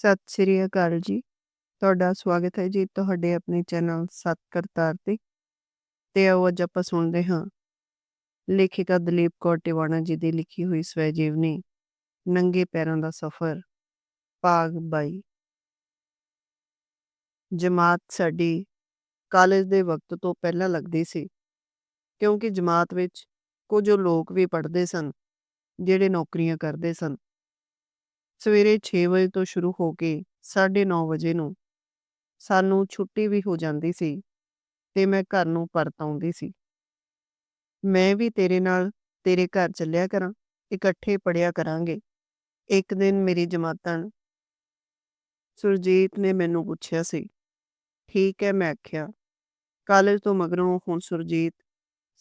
ਸਤਿ ਸ੍ਰੀ ਅਕਾਲ ਜੀ। ਤੁਹਾਡਾ ਸਵਾਗਤ ਹੈ ਜੀ ਤੁਹਾਡੇ ਆਪਣੇ ਚੈਨਲ ਸੱਤ ਕਰਤਾਰ ਤੇ। ਤੇ ਆਓ ਅੱਜ ਆਪਾਂ ਸੁਣਦੇ ਹਾਂ ਲੇਖਿਕਾ ਦਲੀਪ ਕੌਰ ਟਿਵਾਣਾ ਜੀ ਦੀ ਲਿਖੀ ਹੋਈ ਸਵੈ ਜੀਵਨੀ ਨੰਗੇ ਪੈਰਾਂ ਦਾ ਸਫ਼ਰ, ਭਾਗ 22 ਜਮਾਤ ਸਾਡੀ ਕਾਲਜ ਦੇ ਵਕਤ ਤੋਂ ਪਹਿਲਾਂ ਲੱਗਦੀ ਸੀ, ਕਿਉਂਕਿ ਜਮਾਤ ਵਿੱਚ ਕੁਝ ਲੋਕ ਵੀ ਪੜ੍ਹਦੇ ਸਨ, ਜਿਹੜੇ ਨੌਕਰੀਆਂ ਕਰਦੇ ਸਨ ਸਵੇਰੇ 6 ਵਜੇ ਤੋਂ ਸ਼ੁਰੂ ਹੋ ਕੇ 9:30 ਵਜੇ ਨੂੰ ਸਾਨੂੰ ਛੁੱਟੀ ਵੀ ਹੋ ਜਾਂਦੀ ਸੀ ਤੇ ਮੈਂ ਘਰ ਨੂੰ ਪਰਤ ਆਉਂਦੀ ਸੀ। ਮੈਂ ਵੀ ਤੇਰੇ ਨਾਲ, ਤੇਰੇ ਘਰ ਚੱਲਿਆ ਕਰਾਂ, ਇਕੱਠੇ ਪੜਿਆ ਕਰਾਂਗੇ। ਇੱਕ ਦਿਨ ਮੇਰੀ ਜਮਾਤਣ ਸੁਰਜੀਤ ਨੇ ਮੈਨੂੰ ਪੁੱਛਿਆ ਸੀ, ਠੀਕ ਹੈ, ਮੈਂ ਆਖਿਆ। ਕਾਲਜ ਤੋਂ ਮਗਰੋਂ ਹੁਣ ਸੁਰਜੀਤ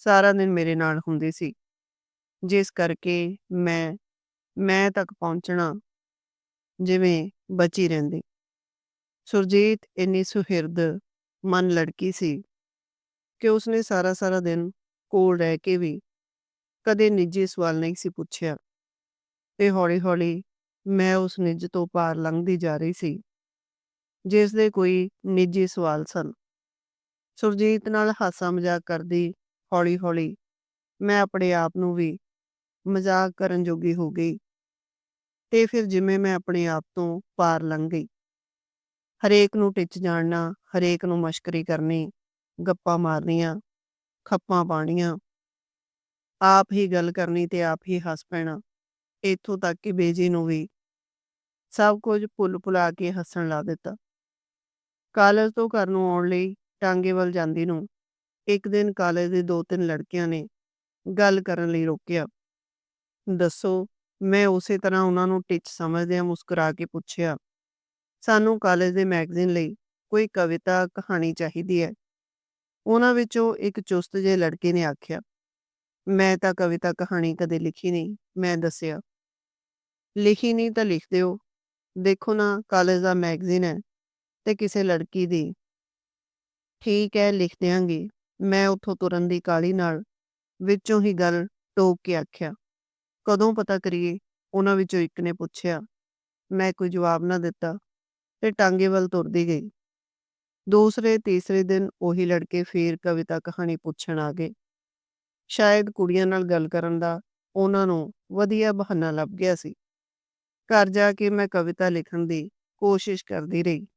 ਸਾਰਾ ਦਿਨ ਮੇਰੇ ਨਾਲ ਹੁੰਦੀ ਸੀ, ਜਿਸ ਕਰਕੇ ਮੈਂ ਮੈਂ ਤੱਕ ਪਹੁੰਚਣਾ ਜਿਵੇਂ ਬਚੀ ਰਹਿੰਦੀ। ਸੁਰਜੀਤ ਇੰਨੀ ਸੁਹਿਰਦ, ਮਨ ਲੜਕੀ ਸੀ ਕਿ ਉਸਨੇ ਸਾਰਾ ਸਾਰਾ ਦਿਨ ਕੋਲ ਰਹਿ ਕੇ ਵੀ ਕਦੇ ਨਿੱਜੀ ਸਵਾਲ ਨਹੀਂ ਸੀ ਪੁੱਛਿਆ। ਤੇ ਹੌਲੀ ਹੌਲੀ ਮੈਂ ਉਸ ਨਿੱਜ ਤੋਂ ਪਾਰ ਲੰਘਦੀ ਜਾ ਰਹੀ ਸੀ, ਜਿਸ ਦੇ ਕੋਈ ਨਿੱਜੀ ਸਵਾਲ ਸਨ। ਸੁਰਜੀਤ ਨਾਲ ਹਾਸਾ ਮਜ਼ਾਕ ਕਰਦੀ ਹੌਲੀ ਹੌਲੀ ਮੈਂ ਆਪਣੇ ਆਪ ਨੂੰ ਵੀ ਮਜ਼ਾਕ ਕਰਨ ਜੋਗੀ ਹੋ ਗਈ। ਤੇ ਫਿਰ ਜਿਵੇਂ ਮੈਂ ਆਪਣੇ ਆਪ ਤੋਂ ਪਾਰ ਲੰਘ ਗਈ। ਹਰੇਕ ਨੂੰ ਟਿੱਚ ਜਾਣਨਾ, ਹਰੇਕ ਨੂੰ ਮਸ਼ਕਰੀ ਕਰਨੀ, ਗੱਪਾਂ ਮਾਰਨੀਆਂ, ਖੱਪਾਂ ਪਾਣੀਆਂ ਆਪ ਹੀ ਗੱਲ ਕਰਨੀ ਤੇ ਆਪ ਹੀ ਹੱਸ ਪੈਣਾ। ਇੱਥੋਂ ਤੱਕ ਕਿ ਬੇਜੀ ਨੂੰ ਵੀ ਸਭ ਕੁਝ ਭੁੱਲ ਭੁਲਾ ਕੇ ਹੱਸਣ ਲਾ ਦਿੱਤਾ। ਕਾਲਜ ਤੋਂ ਘਰ ਨੂੰ ਆਉਣ ਲਈ ਟਾਂਗੇ ਵੱਲ ਜਾਂਦੀ ਨੂੰ ਇੱਕ ਦਿਨ ਕਾਲਜ ਦੇ ਦੋ ਤਿੰਨ ਲੜਕਿਆਂ ਨੇ ਗੱਲ ਕਰਨ ਲਈ ਰੋਕਿਆ। ਦੱਸੋ ਮੈਂ ਉਸੇ ਤਰ੍ਹਾਂ ਉਹਨਾਂ ਨੂੰ ਟਿੱਚ ਸਮਝਦਿਆਂ ਮੁਸਕਰਾ ਕੇ ਪੁੱਛਿਆ, ਸਾਨੂੰ ਕਾਲਜ ਦੇ ਮੈਗਜ਼ੀਨ ਲਈ ਕੋਈ ਕਵਿਤਾ, ਕਹਾਣੀ ਚਾਹੀਦੀ ਹੈ? ਉਹਨਾਂ ਵਿੱਚੋਂ ਇੱਕ ਚੁਸਤ ਜਿਹੇ ਲੜਕੇ ਨੇ ਆਖਿਆ, ਮੈਂ ਤਾਂ ਕਵਿਤਾ, ਕਹਾਣੀ ਕਦੇ ਲਿਖੀ ਨਹੀਂ। ਮੈਂ ਦੱਸਿਆ, ਲਿਖੀ ਨਹੀਂ ਤਾਂ ਲਿਖ ਦਿਓ। ਦੇਖੋ ਨਾ ਕਾਲਜ ਦਾ ਮੈਗਜ਼ੀਨ ਹੈ ਤੇ ਕਿਸੇ ਲੜਕੀ ਦੀ। ਠੀਕ ਹੈ, ਲਿਖ ਦਿਆਂਗੇ। ਮੈਂ ਉੱਥੋਂ ਤੁਰਨ ਦੀ ਕਾਲੀ ਨਾਲ ਵਿੱਚੋਂ ਹੀ ਗੱਲ ਟੋਕ ਕੇ ਆਖਿਆ ਕਦੋਂ ਪਤਾ ਕਰੀਏ? ਉਹਨਾਂ ਵਿੱਚੋਂ ਇੱਕ ਨੇ ਪੁੱਛਿਆ। ਮੈਂ ਕੋਈ ਜਵਾਬ ਨਾ ਦਿੱਤਾ ਤੇ ਟਾਂਗੇ ਵੱਲ ਤੁਰਦੀ ਗਈ। ਦੂਸਰੇ, ਤੀਸਰੇ ਦਿਨ ਉਹੀ ਲੜਕੇ ਫੇਰ ਕਵਿਤਾ ਕਹਾਣੀ ਪੁੱਛਣ ਆ ਗਏ। ਸ਼ਾਇਦ ਕੁੜੀਆਂ ਨਾਲ ਗੱਲ ਕਰਨ ਦਾ ਉਹਨਾਂ ਨੂੰ ਵਧੀਆ ਬਹਾਨਾ ਲੱਭ ਗਿਆ ਸੀ। ਘਰ ਜਾ ਕੇ ਮੈਂ ਕਵਿਤਾ ਲਿਖਣ ਦੀ ਕੋਸ਼ਿਸ਼ ਕਰਦੀ ਰਹੀ।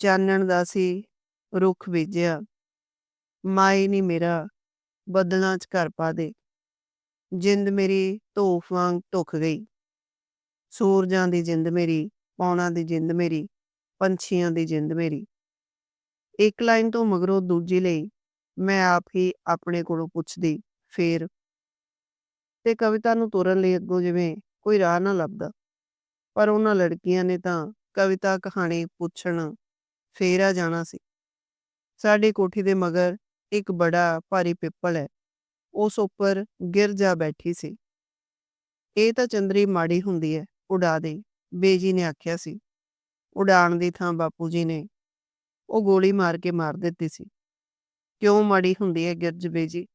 ਚਾਨਣ ਦਾ ਸੀ ਰੁੱਖ ਬੀਜਿਆ। ਮਾਈ ਨਹੀਂ ਮੇਰਾ, ਬਦਲਾਂ ਚ ਘਰ ਪਾ ਦੇ। ਜਿੰਦ ਮੇਰੀ ਧੂਫ ਵਾਂਗ ਧੁੱਖ ਗਈ। ਸੂਰਜਾਂ ਦੀ ਜਿੰਦ ਮੇਰੀ, ਪੌਣਾ ਦੀ ਜਿੰਦ ਮੇਰੀ, ਪੰਛੀਆਂ ਦੀ ਜਿੰਦ ਮੇਰੀ। ਇੱਕ ਲਾਈਨ ਤੋਂ ਮਗਰੋਂ ਦੂਜੀ ਲਈ ਮੈਂ ਆਪ ਹੀ ਆਪਣੇ ਕੋਲੋਂ ਪੁੱਛਦੀ, ਫੇਰ। ਤੇ ਕਵਿਤਾ ਨੂੰ ਤੋਰਨ ਲਈ ਅੱਗੋਂ ਜਿਵੇਂ ਕੋਈ ਰਾਹ ਨਾ ਲੱਭਦਾ। ਪਰ ਉਹਨਾਂ ਲੜਕੀਆਂ ਨੇ ਤਾਂ ਕਵਿਤਾ ਕਹਾਣੀ ਪੁੱਛਣ ਫੇਰ ਆ ਜਾਣਾ ਸੀ। ਸਾਡੀ ਕੋਠੀ ਦੇ ਮਗਰ ਇੱਕ ਬੜਾ ਭਾਰੀ ਪਿੱਪਲ ਹੈ। ਉਸ ਉੱਪਰ ਗਿਰ ਜਾ ਬੈਠੀ ਸੀ। ਇਹ ਤਾਂ ਚੰਦਰੀ ਮਾੜੀ ਹੁੰਦੀ ਹੈ ਉਡਾ ਦੇ, ਬੇਜੀ ਨੇ ਆਖਿਆ ਸੀ। ਉਡਾਣ ਦੀ ਥਾਂ ਬਾਪੂ ਜੀ ਨੇ ਉਹ ਗੋਲੀ ਮਾਰ ਕੇ ਮਾਰ ਦਿੱਤੀ ਸੀ। ਕਿਉਂ ਮਾੜੀ ਹੁੰਦੀ ਹੈ ਗਿਰਜ ਬੇਜੀ?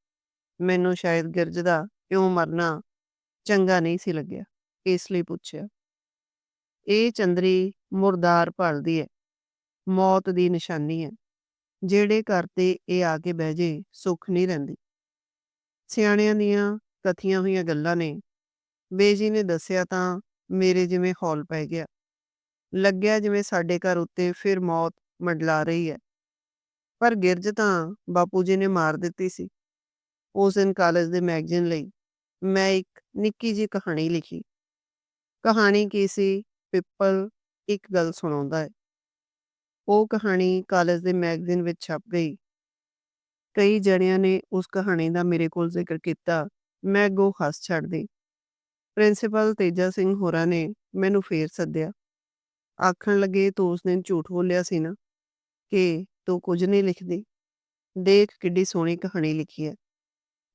ਮੈਨੂੰ ਸ਼ਾਇਦ ਗਿਰਜ ਦਾ ਕਿਉਂ ਮਰਨਾ ਚੰਗਾ ਨਹੀਂ ਸੀ ਲੱਗਿਆ, ਇਸ ਲਈ ਪੁੱਛਿਆ। ਇਹ ਚੰਦਰੀ ਮੁਰਦਾਰ ਭਾਲਦੀ ਹੈ ਮੌਤ ਦੀ ਨਿਸ਼ਾਨੀ ਹੈ ਜਿਹੜੇ ਘਰ ਤੇ ਇਹ ਆ ਕੇ ਬਹਿ ਜੇ, ਸੁੱਖ ਨਹੀਂ ਰਹਿੰਦੀ। ਸਿਆਣਿਆਂ ਦੀਆਂ ਕਥੀਆਂ ਹੋਈਆਂ ਗੱਲਾਂ ਨੇ। ਬੇਜੀ ਨੇ ਦੱਸਿਆ ਤਾਂ ਮੇਰੇ ਜਿਵੇਂ ਹੌਲ ਪੈ ਗਿਆ। ਲੱਗਿਆ ਜਿਵੇਂ ਸਾਡੇ ਘਰ ਉੱਤੇ ਫਿਰ ਮੌਤ ਮੰਡਲਾ ਰਹੀ ਹੈ। ਪਰ ਗਿਰਜ ਤਾਂ ਬਾਪੂ ਜੀ ਨੇ ਮਾਰ ਦਿੱਤੀ ਸੀ। ਉਸ ਦਿਨ ਕਾਲਜ ਦੇ ਮੈਗਜ਼ੀਨ ਲਈ ਮੈਂ ਇੱਕ ਨਿੱਕੀ ਜੀ ਕਹਾਣੀ ਲਿਖੀ। ਕਹਾਣੀ ਕੀ ਸੀ? ਪਿੱਪਲ ਇੱਕ ਗੱਲ ਸੁਣਾਉਂਦਾ ਹੈ। ਉਹ ਕਹਾਣੀ ਕਾਲਜ ਦੇ ਮੈਗਜ਼ੀਨ ਵਿੱਚ ਛਪ ਗਈ। ਕਈ ਜਣਿਆਂ ਨੇ ਉਸ ਕਹਾਣੀ ਦਾ ਮੇਰੇ ਕੋਲ ਜ਼ਿਕਰ ਕੀਤਾ, ਮੈਂ ਅੱਗੋਂ ਹੱਸ ਛੱਡਦੀ ਪ੍ਰਿੰਸੀਪਲ ਤੇਜਾ ਸਿੰਘ ਹੋਰਾਂ ਨੇ ਮੈਨੂੰ ਫੇਰ ਸੱਦਿਆ। ਆਖਣ ਲੱਗੇ, ਤੂੰ ਉਸ ਦਿਨ ਝੂਠ ਬੋਲਿਆ ਸੀ ਨਾ ਕਿ ਤੂੰ ਕੁਝ ਨਹੀਂ ਲਿਖਦੀ। ਦੇਖ ਕਿੱਡੀ ਸੋਹਣੀ ਕਹਾਣੀ ਲਿਖੀ ਹੈ।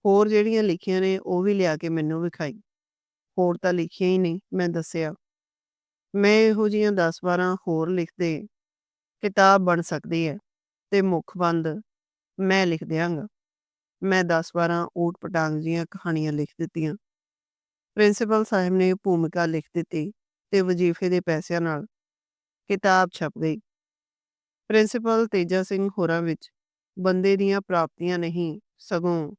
ਹੋਰ ਜਿਹੜੀਆਂ ਲਿਖੀਆਂ ਨੇ, ਉਹ ਵੀ ਲਿਆ ਕੇ ਮੈਨੂੰ ਵਿਖਾਈ। ਹੋਰ ਤਾਂ ਲਿਖੀਆਂ ਹੀ ਨਹੀਂ, ਮੈਂ ਦੱਸਿਆ। ਮੈਂ ਇਹੋ ਜੀਆਂ 10-12 ਹੋਰ ਲਿਖਦੇ ਕਿਤਾਬ ਬਣ ਸਕਦੀ ਹੈ ਤੇ ਮੁੱਖ ਬੰਦ ਮੈਂ ਲਿਖ ਦਿਆਂਗਾ। ਮੈਂ 10-12 ਊਟ ਪਟਾਂਗ ਜੀਆਂ ਕਹਾਣੀਆਂ ਲਿਖ ਦਿੱਤੀਆਂ। ਪ੍ਰਿੰਸੀਪਲ ਸਾਹਿਬ ਨੇ ਭੂਮਿਕਾ ਲਿਖ ਦਿੱਤੀ ਤੇ ਵਜ਼ੀਫੇ ਦੇ ਪੈਸਿਆਂ ਨਾਲ ਕਿਤਾਬ ਛਪ ਗਈ। ਪ੍ਰਿੰਸੀਪਲ ਤੇਜਾ ਸਿੰਘ ਹੋਰਾਂ ਵਿੱਚ ਬੰਦੇ ਦੀਆਂ ਪ੍ਰਾਪਤੀਆਂ ਨਹੀਂ, ਸਗੋਂ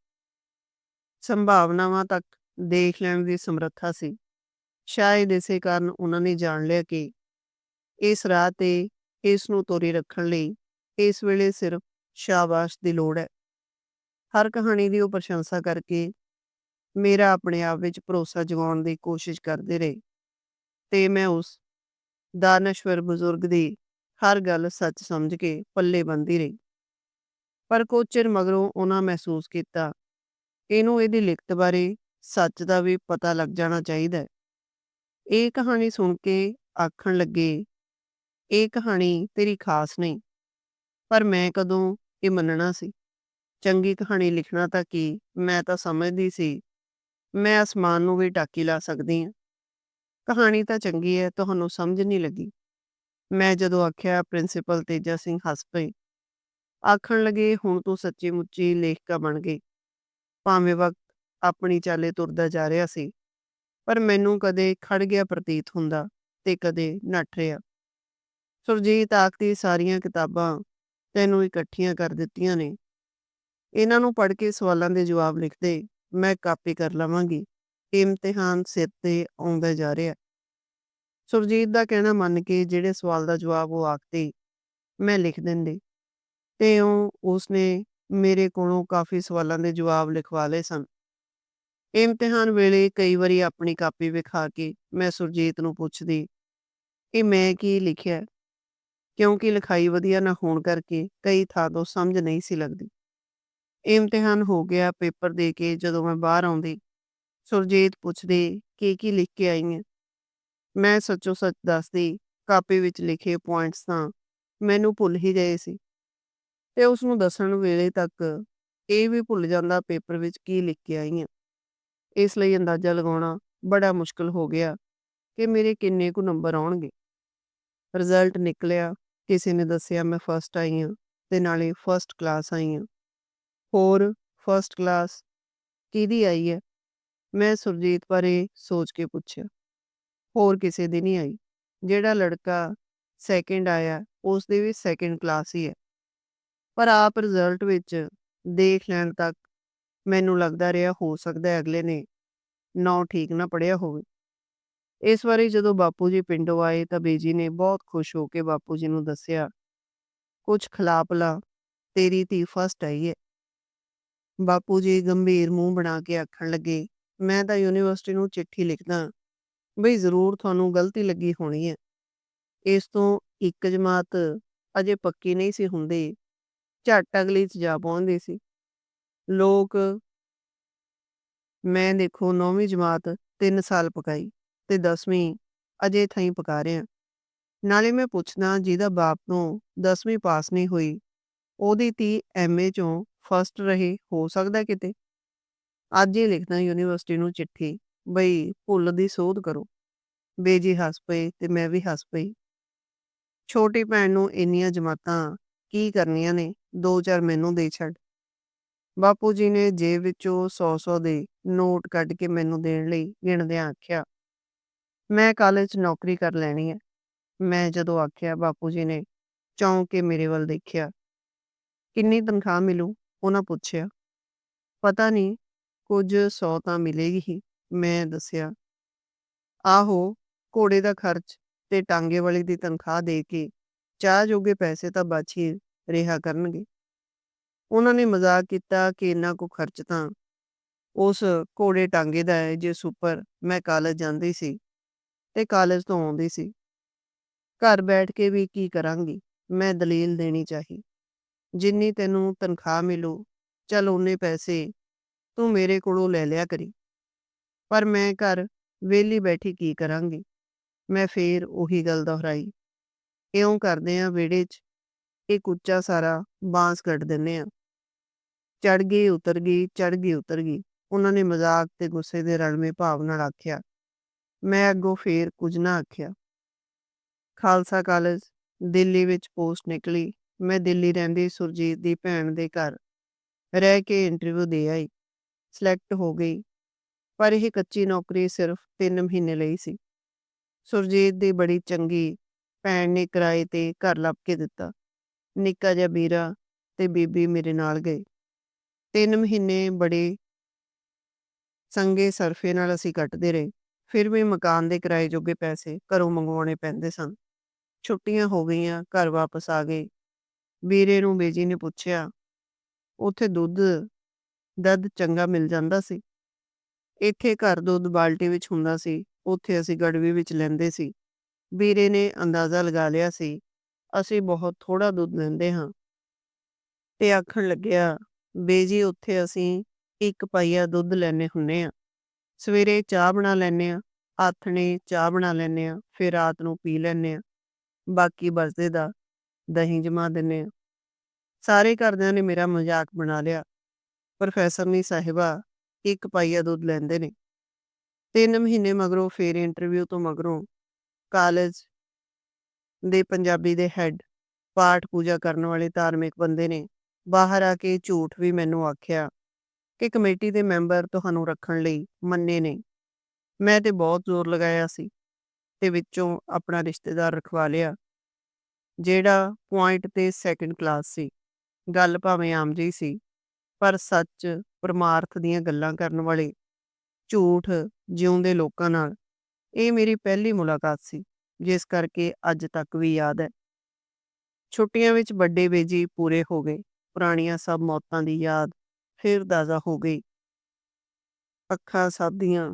ਸੰਭਾਵਨਾਵਾਂ ਤੱਕ ਦੇਖ ਲੈਣ ਦੀ ਸਮਰੱਥਾ ਸੀ। ਸ਼ਾਇਦ ਇਸੇ ਕਾਰਨ ਉਹਨਾਂ ਨੇ ਜਾਣ ਲਿਆ ਕਿ ਇਸ ਰਾਹ ਤੇ ਇਸ ਨੂੰ ਤੋਰੀ ਰੱਖਣ ਲਈ ਇਸ ਵੇਲੇ ਸਿਰਫ ਸ਼ਾਬਾਸ਼ ਦੀ ਲੋੜ ਹੈ। ਹਰ ਕਹਾਣੀ ਦੀ ਉਹ ਪ੍ਰਸ਼ੰਸਾ ਕਰਕੇ ਮੇਰਾ ਆਪਣੇ ਆਪ ਵਿੱਚ ਭਰੋਸਾ ਜਗਾਉਣ ਦੀ ਕੋਸ਼ਿਸ਼ ਕਰਦੇ ਰਹੇ ਤੇ ਮੈਂ ਉਸ ਦਾਨਸ਼ਵਰ ਬਜ਼ੁਰਗ ਦੀ ਹਰ ਗੱਲ ਸੱਚ ਸਮਝ ਕੇ ਪੱਲੇ ਬੰਦੀ ਰਹੀ। ਪਰ ਕੁਝ ਚਿਰ ਮਗਰੋਂ ਉਹਨਾਂ ਮਹਿਸੂਸ ਕੀਤਾ, ਇਹਨੂੰ ਇਹਦੀ ਲਿਖਤ ਬਾਰੇ ਸੱਚ ਦਾ ਵੀ ਪਤਾ ਲੱਗ ਜਾਣਾ ਚਾਹੀਦਾ ਇਹ ਕਹਾਣੀ ਸੁਣ ਕੇ ਆਖਣ ਲੱਗੇ, ਇਹ ਕਹਾਣੀ ਤੇਰੀ ਖਾਸ ਨਹੀਂ, ਪਰ ਮੈਂ ਕਦੋਂ ਇਹ ਮੰਨਣਾ ਸੀ। ਚੰਗੀ ਕਹਾਣੀ ਲਿਖਣਾ ਤਾਂ ਕੀ, ਮੈਂ ਤਾਂ ਸਮਝਦੀ ਸੀ। ਮੈਂ ਅਸਮਾਨ ਨੂੰ ਵੀ ਟਾਕੀ ਲਾ ਸਕਦੀ ਹਾਂ। ਕਹਾਣੀ ਤਾਂ ਚੰਗੀ ਹੈ, ਤੁਹਾਨੂੰ ਸਮਝ ਨਹੀਂ ਲੱਗੀ। ਮੈਂ ਜਦੋਂ ਆਖਿਆ, ਪ੍ਰਿੰਸੀਪਲ ਤੇਜਾ ਸਿੰਘ ਹੱਸ ਪਏ। ਆਖਣ ਲੱਗੇ, ਹੁਣ ਤੂੰ ਸੱਚੀ ਮੁੱਚੀ ਲੇਖਕਾ ਬਣ ਗਈ। ਭਾਵੇਂ ਵਕਤ ਆਪਣੀ ਚਾਲੇ ਤੁਰਦਾ ਜਾ ਰਿਹਾ ਸੀ, ਪਰ ਮੈਨੂੰ ਕਦੇ ਖੜ ਗਿਆ ਪ੍ਰਤੀਤ ਹੁੰਦਾ ਤੇ ਕਦੇ ਨੱਠ ਰਿਹਾ। ਸੁਰਜੀਤ ਆਖਦੀ, ਸਾਰੀਆਂ ਕਿਤਾਬਾਂ ਤੈਨੂੰ ਇਕੱਠੀਆਂ ਕਰ ਦਿੱਤੀਆਂ ਨੇ। ਇਹਨਾਂ ਨੂੰ ਪੜ੍ਹ ਕੇ ਸਵਾਲਾਂ ਦੇ ਜਵਾਬ ਲਿਖਦੇ ਮੈਂ ਕਾਪੀ ਕਰ ਲਵਾਂਗੀ। ਇਮਤਿਹਾਨ ਸਿਰ ਤੇ ਆਉਂਦਾ ਜਾ ਰਿਹਾ। ਸੁਰਜੀਤ ਦਾ ਕਹਿਣਾ ਮੰਨ ਕੇ ਜਿਹੜੇ ਸਵਾਲ ਦਾ ਜਵਾਬ ਉਹ ਆਖਦੇ ਮੈਂ ਲਿਖ ਦਿੰਦੀ। ਤੇ ਉਹ ਉਸਨੇ ਮੇਰੇ ਕੋਲੋਂ ਕਾਫੀ ਸਵਾਲਾਂ ਦੇ ਜਵਾਬ ਲਿਖਵਾ ਲਏ ਸਨ। ਇਮਤਿਹਾਨ ਵੇਲੇ ਕਈ ਵਾਰੀ ਆਪਣੀ ਕਾਪੀ ਵਿਖਾ ਕੇ ਮੈਂ ਸੁਰਜੀਤ ਨੂੰ ਪੁੱਛਦੀ, ਇਹ ਮੈਂ ਕੀ ਲਿਖਿਆ? ਕਿਉਂਕਿ ਲਿਖਾਈ ਵਧੀਆ ਨਾ ਹੋਣ ਕਰਕੇ ਕਈ ਥਾਂ ਤੋਂ ਸਮਝ ਨਹੀਂ ਸੀ ਲੱਗਦੀ। ਇਮਤਿਹਾਨ ਹੋ ਗਿਆ ਪੇਪਰ ਦੇ ਕੇ ਜਦੋਂ ਮੈਂ ਬਾਹਰ ਆਉਂਦੀ, ਸੁਰਜੀਤ ਪੁੱਛਦੇ, ਕੀ ਕੀ ਲਿਖ ਕੇ ਆਈ ਹੈ ਮੈਂ ਸੱਚੋ ਸੱਚ ਦੱਸਦੀ, ਕਾਪੀ ਵਿੱਚ ਲਿਖੇ ਪੁਆਇੰਟਸ ਤਾਂ ਮੈਨੂੰ ਭੁੱਲ ਹੀ ਗਏ ਸੀ। ਤੇ ਉਸ ਨੂੰ ਦੱਸਣ ਵੇਲੇ ਤੱਕ ਇਹ ਵੀ ਭੁੱਲ ਜਾਂਦਾ ਪੇਪਰ ਵਿੱਚ ਕੀ ਲਿਖ ਕੇ ਆਈ ਹਾਂ ਇਸ ਲਈ ਅੰਦਾਜ਼ਾ ਲਗਾਉਣਾ ਬੜਾ ਮੁਸ਼ਕਲ ਹੋ ਗਿਆ ਕਿ ਮੇਰੇ ਕਿੰਨੇ ਕੁ ਨੰਬਰ ਆਉਣਗੇ। ਰਿਜ਼ਲਟ ਨਿਕਲਿਆ ਕਿਸੇ ਨੇ ਦੱਸਿਆ, ਮੈਂ ਫਸਟ ਆਈ ਹਾਂ ਤੇ ਨਾਲੇ ਫਸਟ ਕਲਾਸ ਆਈ ਹਾਂ। ਹੋਰ ਫਸਟ ਕਲਾਸ ਕਿਹਦੀ ਆਈ ਹੈ? ਮੈਂ ਸੁਰਜੀਤ ਬਾਰੇ ਸੋਚ ਕੇ ਪੁੱਛਿਆ। ਹੋਰ ਕਿਸੇ ਦੀ ਨਹੀਂ ਆਈ। ਜਿਹੜਾ ਲੜਕਾ ਸੈਕਿੰਡ ਆਇਆ ਉਸ ਦੀ ਵੀ ਸੈਕਿੰਡ ਕਲਾਸ ਹੀ ਹੈ। ਪਰ ਆਪ ਰਿਜ਼ਲਟ ਵਿੱਚ ਦੇਖ ਲੈਣ ਤੱਕ ਮੈਨੂੰ ਲੱਗਦਾ ਰਿਹਾ, ਹੋ ਸਕਦਾ ਅਗਲੇ ਨੇ ਨੌ ਠੀਕ ਨਾ ਪੜਿਆ ਹੋਵੇ। ਇਸ ਵਾਰੀ ਜਦੋਂ ਬਾਪੂ ਜੀ ਪਿੰਡੋਂ ਆਏ ਤਾਂ ਬੇਜੀ ਨੇ ਬਹੁਤ ਖੁਸ਼ ਹੋ ਕੇ ਬਾਪੂ ਜੀ ਨੂੰ ਦੱਸਿਆ ਕੁਝ ਖਲਾਪਲਾ ਤੇਰੀ ਧੀ ਫਸਟ ਆਈ ਹੈ ਬਾਪੂ ਜੀ ਗੰਭੀਰ ਮੂੰਹ ਬਣਾ ਕੇ ਆਖਣ ਲੱਗੇ, ਮੈਂ ਤਾਂ ਯੂਨੀਵਰਸਿਟੀ ਨੂੰ ਚਿੱਠੀ ਲਿਖਦਾ ਬਈ ਜ਼ਰੂਰ ਤੁਹਾਨੂੰ ਗਲਤੀ ਲੱਗੀ ਹੋਣੀ ਹੈ ਇਸ ਤੋਂ ਇੱਕ ਜਮਾਤ ਅਜੇ ਪੱਕੀ ਨਹੀਂ ਸੀ ਹੁੰਦੀ। ਝੱਟ ਅਗਲੀ ਚ ਜਾ ਪਹੁੰਚਦੀ ਸੀ। ਲੋਕ, ਮੈਂ ਦੇਖੋ 9ਵੀਂ ਜਮਾਤ 3 ਸਾਲ ਪਕਾਈ। ਤੇ 10ਵੀਂ ਅਜੇ ਥਾਈ ਪਕਾ ਰਿਆ ਨਾਲੇ ਮੈਂ ਪੁੱਛਦਾ ਜਿਹਦਾ ਬਾਪ ਨੂੰ 10ਵੀਂ ਪਾਸ ਨਹੀਂ ਹੋਈ, ਉਹਦੀ ਧੀ ਐਮਏ ਚੋਂ ਫਸਟ ਰਹੇ ਹੋ ਸਕਦਾ ਕਿਤੇ? ਅੱਜ ਹੀ ਲਿਖਦਾ ਯੂਨੀਵਰਸਿਟੀ ਨੂੰ ਚਿੱਠੀ, ਬਈ ਭੁੱਲ ਦੀ ਸੋਧ ਕਰੋ। ਬੇਜੀ ਹੱਸ ਪਈ ਤੇ ਮੈਂ ਵੀ ਹੱਸ ਪਈ। ਛੋਟੀ ਭੈਣ ਨੂੰ ਇੰਨੀਆਂ ਜਮਾਤਾਂ ਕੀ ਕਰਨੀਆਂ ਨੇ, ਦੋ ਚਾਰ ਮੈਨੂੰ ਦੇ ਛੱਡ। ਬਾਪੂ ਜੀ ਨੇ ਜੇਬ ਵਿੱਚੋਂ 100-100 ਦੇ ਨੋਟ ਕੱਢ ਕੇ ਮੈਨੂੰ ਦੇਣ ਲਈ ਗਿਣਦਿਆਂ ਆਖਿਆ ਮੈਂ ਕਾਲਜ ਨੌਕਰੀ ਕਰ ਲੈਣੀ ਹੈ। ਮੈਂ ਜਦੋਂ ਆਖਿਆ, ਬਾਪੂ ਜੀ ਨੇ ਚੌਂਕ ਕੇ ਮੇਰੇ ਵੱਲ ਦੇਖਿਆ, ਕਿੰਨੀ ਤਨਖਾਹ ਮਿਲੂ? ਉਹਨਾਂ ਪੁੱਛਿਆ, ਪਤਾ ਨਹੀਂ, ਕੁਝ 100 ਤਾਂ ਮਿਲੇਗੀ ਹੀ। ਮੈਂ ਦੱਸਿਆ, ਆਹੋ, ਘੋੜੇ ਦਾ ਖਰਚ ਤੇ ਟਾਂਗੇ ਵਾਲੀ ਦੀ ਤਨਖਾਹ ਦੇ ਕੇ ਚਾਹ ਜੋਗੇ ਪੈਸੇ ਤਾਂ ਬਚ ਹੀ ਰਿਹਾ ਕਰਨਗੇ। ਉਹਨਾਂ ਨੇ ਮਜ਼ਾਕ ਕੀਤਾ ਕਿ ਇੰਨਾ ਕੁ ਖਰਚ ਤਾਂ ਉਸ ਘੋੜੇ ਟਾਂਗੇ ਦਾ ਹੈ, ਜਿਸ ਉੱਪਰ ਮੈਂ ਕਾਲਜ ਜਾਂਦੀ ਸੀ। ਤੇ ਕਾਲਜ ਤੋਂ ਆਉਂਦੀ ਸੀ। ਘਰ ਬੈਠ ਕੇ ਵੀ ਕੀ ਕਰਾਂਗੀ? ਮੈਂ ਦਲੀਲ ਦੇਣੀ ਚਾਹੀ। ਜਿੰਨੀ ਤੈਨੂੰ ਤਨਖਾਹ ਮਿਲੂ, ਚਲ ਉਹਨੇ ਪੈਸੇ ਤੂੰ ਮੇਰੇ ਕੋਲੋਂ ਲੈ ਲਿਆ ਕਰੀ। ਪਰ ਮੈਂ ਘਰ ਵਿਹਲੀ ਬੈਠੀ ਕੀ ਕਰਾਂਗੀ? ਮੈਂ ਫੇਰ ਉਹੀ ਗੱਲ ਦੁਹਰਾਈ। ਇਉਂ ਕਰਦੇ ਆ ਵਿਹੜੇ 'ਚ ਇੱਕ ਉੱਚਾ ਸਾਰਾ ਬਾਂਸ ਕੱਢ ਦਿੰਨੇ ਆ। ਚੜ ਗਈ, ਉਤਰ ਗਈ ਚੜ ਗਈ, ਉਤਰ ਗਈ। ਉਹਨਾਂ ਨੇ ਮਜ਼ਾਕ ਤੇ ਗੁੱਸੇ ਦੇ ਰਲਵੇਂ ਭਾਵ ਨਾਲ ਆਖਿਆ ਮੈਂ ਅੱਗੋਂ ਫੇਰ ਕੁਝ ਨਾ ਆਖਿਆ ਖਾਲਸਾ ਕਾਲਜ, ਦਿੱਲੀ ਵਿੱਚ ਪੋਸਟ ਨਿਕਲੀ ਮੈਂ ਦਿੱਲੀ ਰਹਿੰਦੀ ਸੁਰਜੀਤ ਦੀ ਭੈਣ ਦੇ ਘਰ ਰਹਿ ਕੇ ਇੰਟਰਵਿਊ ਦੇ ਆਈ ਸਿਲੈਕਟ ਹੋ ਗਈ ਪਰ ਇਹ ਕੱਚੀ ਨੌਕਰੀ ਸਿਰਫ 3 ਮਹੀਨੇ ਲਈ ਸੀ ਸੁਰਜੀਤ ਦੀ ਬੜੀ ਚੰਗੀ ਭੈਣ ਨੇ ਕਿਰਾਏ ਤੇ ਘਰ ਲੱਭ ਕੇ ਦਿੱਤਾ। ਨਿੱਕਾ ਜਿਹਾ ਵੀਰਾ ਤੇ ਬੀਬੀ ਮੇਰੇ ਨਾਲ ਗਏ। 3 ਮਹੀਨੇ ਬੜੇ ਸੰਗੇ ਸਰਫੇ ਨਾਲ ਅਸੀਂ ਕੱਟਦੇ ਰਹੇ। ਫਿਰ ਵੀ ਮਕਾਨ ਦੇ ਕਿਰਾਏ ਜੋਗੇ ਪੈਸੇ ਘਰੋਂ ਮੰਗਵਾਉਣੇ ਪੈਂਦੇ ਸਨ। ਛੁੱਟੀਆਂ ਹੋ ਗਈਆਂ, ਘਰ ਵਾਪਸ ਆ ਗਏ। ਵੀਰੇ ਨੂੰ ਬੇਜੀ ਨੇ ਪੁੱਛਿਆ, "ਉੱਥੇ ਦੁੱਧ ਦੱਧ ਚੰਗਾ ਮਿਲ ਜਾਂਦਾ ਸੀ?" "ਇੱਥੇ ਘਰ ਦੁੱਧ ਬਾਲਟੀ ਵਿੱਚ ਹੁੰਦਾ ਸੀ, ਉੱਥੇ ਅਸੀਂ ਗੜਵੀ ਵਿੱਚ ਲੈਂਦੇ ਸੀ।" ਵੀਰੇ ਨੇ ਅੰਦਾਜ਼ਾ ਲਗਾ ਲਿਆ ਸੀ, ਅਸੀਂ ਬਹੁਤ ਥੋੜ੍ਹਾ ਦੁੱਧ ਲੈਂਦੇ ਹਾਂ। ਤੇ ਆਖਣ ਲੱਗਿਆ, "ਬੇਜੀ ਉੱਥੇ ਅਸੀਂ ਇੱਕ ਪਾਈਆ ਦੁੱਧ ਲੈਂਦੇ ਹੁੰਦੇ ਹਾਂ। ਸਵੇਰੇ ਚਾਹ ਬਣਾ ਲੈਂਦੇ ਹਾਂ, ਆਥਣੇ ਚਾਹ ਬਣਾ ਲੈਂਦੇ ਹਾਂ, ਫਿਰ ਰਾਤ ਨੂੰ ਪੀ ਲੈਂਦੇ ਹਾਂ। ਬਾਕੀ ਬਚਦੇ ਦਾ ਦਹੀਂ ਜਮਾ ਦਿੰਦੇ ਹਾਂ।" ਸਾਰੇ ਘਰਦਿਆਂ ਨੇ ਮੇਰਾ ਮਜ਼ਾਕ ਬਣਾ ਲਿਆ। ਪ੍ਰੋਫੈਸਰ ਪ੍ਰੋਫੈਸਰਨੀ ਸਾਹਿਬਾ ਇੱਕ ਪਾਈਆ ਦੁੱਧ ਲੈਂਦੇ ਨੇ। ਤਿੰਨ ਮਹੀਨੇ ਮਗਰੋਂ ਫੇਰ ਇੰਟਰਵਿਊ ਤੋਂ ਮਗਰੋਂ ਕਾਲਜ ਦੇ ਪੰਜਾਬੀ ਦੇ ਹੈੱਡ ਪਾਠ ਪੂਜਾ ਕਰਨ ਵਾਲੇ ਧਾਰਮਿਕ ਬੰਦੇ ਨੇ ਬਾਹਰ ਆ ਕੇ ਝੂਠ ਵੀ ਮੈਨੂੰ ਆਖਿਆ ਕਿ ਕਮੇਟੀ ਦੇ ਮੈਂਬਰ ਤੁਹਾਨੂੰ ਰੱਖਣ ਲਈ ਮੰਨੇ ਨੇ। ਮੈਂ ਤੇ ਬਹੁਤ ਜ਼ੋਰ ਲਗਾਇਆ ਸੀ ਤੇ ਵਿੱਚੋਂ ਆਪਣਾ ਰਿਸ਼ਤੇਦਾਰ ਰਖਵਾ ਲਿਆ, ਜਿਹੜਾ ਪੁਆਇੰਟ ਤੇ ਸੈਕਿੰਡ ਕਲਾਸ ਸੀ। ਗੱਲ ਭਾਵੇਂ ਆਮ ਜਿਹੀ ਸੀ, ਪਰ ਸੱਚ ਪਰਮਾਰਥ ਦੀਆਂ ਗੱਲਾਂ ਕਰਨ ਵਾਲੇ ਝੂਠ ਜਿਉਂਦੇ ਲੋਕਾਂ ਨਾਲ ਇਹ ਮੇਰੀ ਪਹਿਲੀ ਮੁਲਾਕਾਤ ਸੀ, ਜਿਸ ਕਰਕੇ ਅੱਜ ਤੱਕ ਵੀ ਯਾਦ ਹੈ। ਛੁੱਟੀਆਂ ਵਿੱਚ ਵੱਡੇ ਬੇਜੀ ਪੂਰੇ ਹੋ ਗਏ। ਪੁਰਾਣੀਆਂ ਸਭ ਮੌਤਾਂ ਦੀ ਯਾਦ ਫਿਰ ਤਾਜ਼ਾ ਹੋ ਗਈ। ਅੱਖਾਂ ਸਾਧੀਆਂ,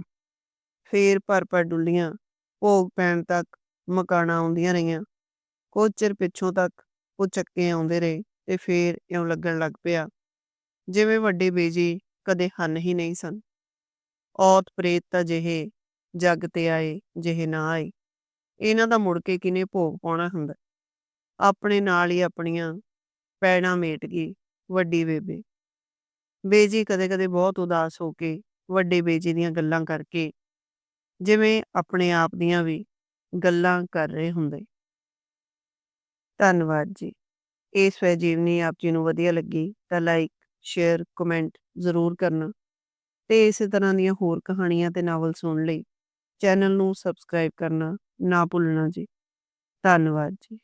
ਫੇਰ ਭਰ-ਭਰ ਡੁੱਲੀਆਂ। ਭੋਗ ਪੈਣ ਤੱਕ ਮਕਾਣਾ ਆਉਂਦੀਆਂ ਰਹੀਆਂ। ਕੁਝ ਚਿਰ ਪਿੱਛੋਂ ਤੱਕ ਉਹ ਚੱਕੇ ਆਉਂਦੇ ਰਹੇ ਤੇ ਫੇਰ ਇਉਂ ਲੱਗਣ ਲੱਗ ਪਿਆ, ਜਿਵੇਂ ਵੱਡੇ ਬੇਜੀ ਕਦੇ ਹਨ ਹੀ ਨਹੀਂ ਸਨ। ਔਤ ਪ੍ਰੇਤ ਤਾਂ ਜਿਹੇ ਜੱਗ ਤੇ ਆਏ, ਜਿਹੇ ਨਾ ਆਏ। ਇਹਨਾਂ ਦਾ ਮੁੜ ਕੇ ਕਿਹਨੇ ਭੋਗ ਪਾਉਣਾ ਹੁੰਦਾ। ਆਪਣੇ ਨਾਲ ਹੀ ਆਪਣੀਆਂ ਪੈੜਾਂ ਮੇਟ ਗਈ ਵੱਡੀ ਬੇਬੇ। ਬੇਜੀ ਕਦੇ-ਕਦੇ ਬਹੁਤ ਉਦਾਸ ਹੋ ਕੇ ਵੱਡੇ ਬੇਜੀ ਦੀਆਂ ਗੱਲਾਂ ਕਰਕੇ ਜਿਵੇਂ ਆਪਣੇ ਆਪ ਦੀਆਂ ਵੀ ਗੱਲਾਂ ਕਰ ਰਹੇ ਹੁੰਦੇ। ਧੰਨਵਾਦ ਜੀ। ਇਹ ਸਵੈ ਜੀਵਨੀ ਆਪ ਜੀ ਨੂੰ ਵਧੀਆ ਲੱਗੀ ਤਾਂ ਲਾਈਕ, ਸ਼ੇਅਰ, ਕਮੈਂਟ ਜ਼ਰੂਰ ਕਰਨਾ ਤੇ ਇਸੇ ਤਰ੍ਹਾਂ ਦੀਆਂ ਹੋਰ ਕਹਾਣੀਆਂ ਤੇ ਨਾਵਲ ਸੁਣਨ ਲਈ ਚੈਨਲ ਨੂੰ ਸਬਸਕ੍ਰਾਈਬ ਕਰਨਾ ਨਾ ਭੁੱਲਣਾ ਜੀ। ਧੰਨਵਾਦ ਜੀ।